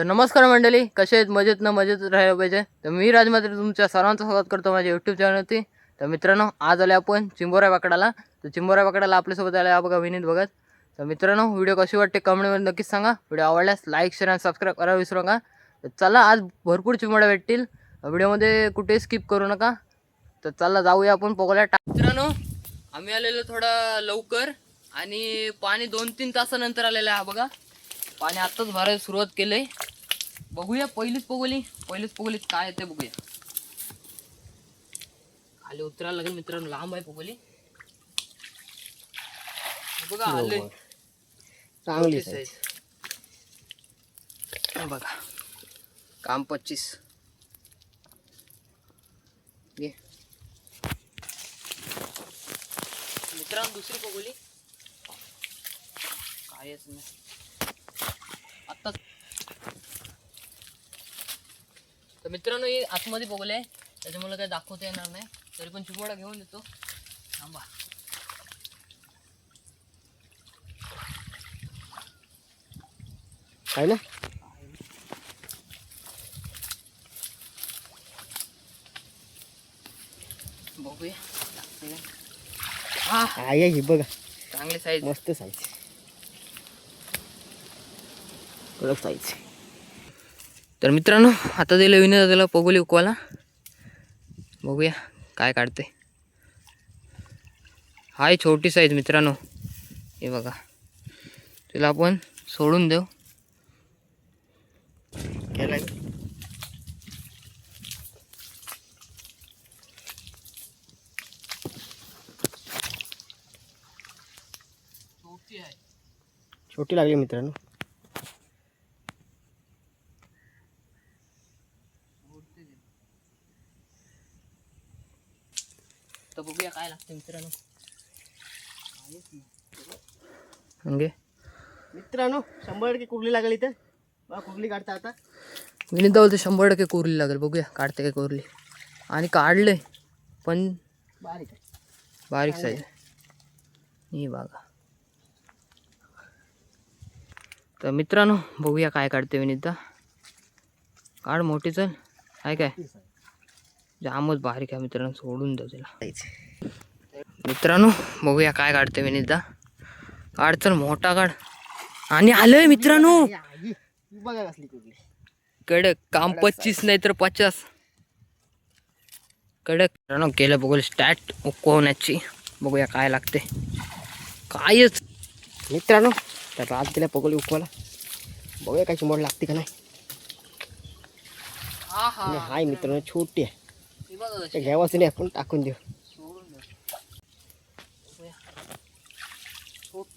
तर नमस्कार मंडळी कसे आहेत? मजेत ना मजेत राहायला पाहिजे. तर मी राजमात्र तुमच्या सर्वांचं स्वागत करतो माझ्या यूट्यूब चॅनलवरती तर मित्रांनो आज आले आपण चिंबोऱ्या पाकडाला. तर चिंबोऱ्या पाकडाला आपल्यासोबत आले हा बघा विनीत बघत तर मित्रांनो व्हिडिओ कशी वाटते कमेंटमध्ये नक्कीच सांगा. व्हिडिओ आवडल्यास लाईक शेअर आणि सबस्क्राईब करायला विसरू नका. तर चला आज भरपूर चिंबोड्या भेटतील. व्हिडिओमध्ये कुठे स्किप करू नका. तर चला जाऊया आपण पोगोल्या टा मित्रांनो आम्ही आलेलो थोडा लवकर आणि पाणी दोन तीन तासानंतर आलेलं आहे हा बघा. पाणी आत्ताच भरायला सुरुवात केलंय. बघूया पहिलीच पोगोली पहिलीच पोगोली काय येते बघूया. खाली उतरायला लागेल मित्रांनो लांब आहे पोगोली. बघा आले. चांगली साईज बघा. काम पच्चीस. घे. मित्रांनो दुसरी पोगोली. कायच नाही. तर मित्रांनो ही आतमध्ये आहे त्याच्यामुळे काही दाखवता येणार नाही. तरी पण चिमोडा घेऊन येतो. थांबा. आहे ना? बघूया. लागते का? हा ही बघा. चांगली साईज मस्त साईज कडक साईज तर मित्रांनो आता दिलं विनंत त्याला पगोली उकवाला बघूया काय काढते हाय छोटी साईज मित्रांनो. हे बघा. तिला आपण सोडून देऊ. केलाय छोटी लागली मित्रांनो. तर बघूया काय लागते मित्रांनो. म्हणजे मित्रांनो शंभर टक्के कुर्ली लागली इथं बघा कुर्ली काढता आता. विनीत बोलते शंभर टक्के कोरली लागेल. बघूया काढते काय कोरली. आणि काढले पण बारीक आहे. बारीक साईज ही बघा. तर मित्रांनो बघूया काय काढते विनीता काढ मोठी चल. आहे काय? जामच बारीक आहे मित्रांनो सोडून द्या तिला. मित्रांनो बघूया काय काढते विनीता काढ चल मोठा काढ. आणि आलंय मित्रांनो. कडक काम पच्चीस नाही तर पचास. कडक. मित्रांनो केलं बघू स्टॅट उकवण्याची. बघूया काय लागते कायच. मित्रांनो तर आज तिला पगोली उकवाला बघूया काय चिमोड लागते का नाही. हा हाय मित्रांनो छोटी आहे. नाही आपण टाकून देऊ.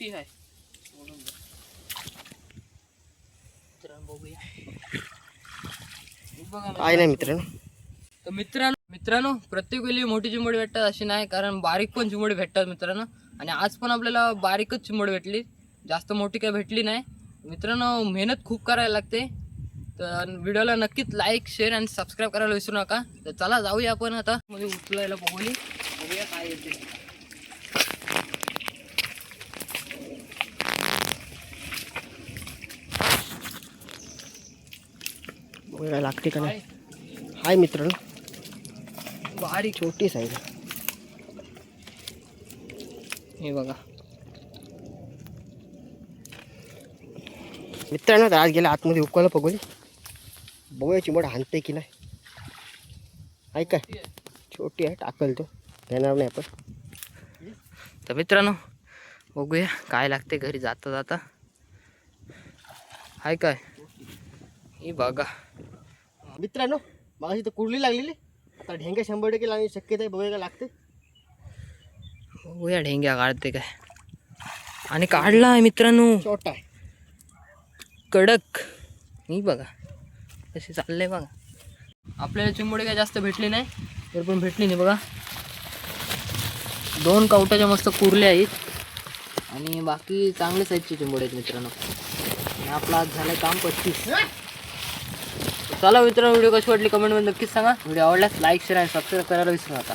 आहे. सोडून काय नाही मित्रांनो? तर मित्रांनो मित्रांनो प्रत्येक वेळी मोठी चिंबोडी भेटतात अशी नाही कारण बारीक पण चिंबोडी भेटतात मित्रांनो. आणि आज पण आपल्याला बारीकच चिंबोडी भेटली. जास्त मोठी काही भेटली नाही. मित्रांनो मेहनत खूप करायला लागते. तर व्हिडिओला नक्कीच लाईक शेअर आणि सबस्क्राईब करायला विसरू नका. तर चला जाऊया आपण आता. मध्ये उचलायला बघूया बघूया काय येते. बघूया लागते का नाही. हाय. मित्रांनो. बारीक. छोटी साईज हे बघा. मित्रांनो तर आज गेल्या आतमध्ये उकवायला पगोली बघूया चिमड हाणते की नाही. काय? छोटी आहे टाकल तो. घेणार नाही आपण. तर मित्रांनो बघूया काय लागते घरी जाता जाता. हाय काय? हे बघा. मित्रांनो मग तर कुर्ली लागलेली. आता ढेंगे शंभर टक्के लागण्याची शक्यता आहे बघूया काय लागते बघूया ढेंग्या काढते काय. आणि काढला आहे मित्रांनो. छोटा आहे. कडक. ही बघा. कशी चाललंय बघा. आपल्याला चिंबोडे काय जास्त भेटली नाही तर पण भेटली नाही बघा. दोन कावटाच्या मस्त कुरल्या आहेत. आणि बाकी चांगले साईजचे चिंबोडे आहेत मित्रांनो. आणि आपला आज झालं काम पस्तीस. चला मित्रांनो व्हिडिओ कशी वाटली कमेंटमध्ये नक्कीच सांगा. व्हिडिओ आवडल्यास लाईक शेअर आणि सबस्क्राईब करायला विसरू नका.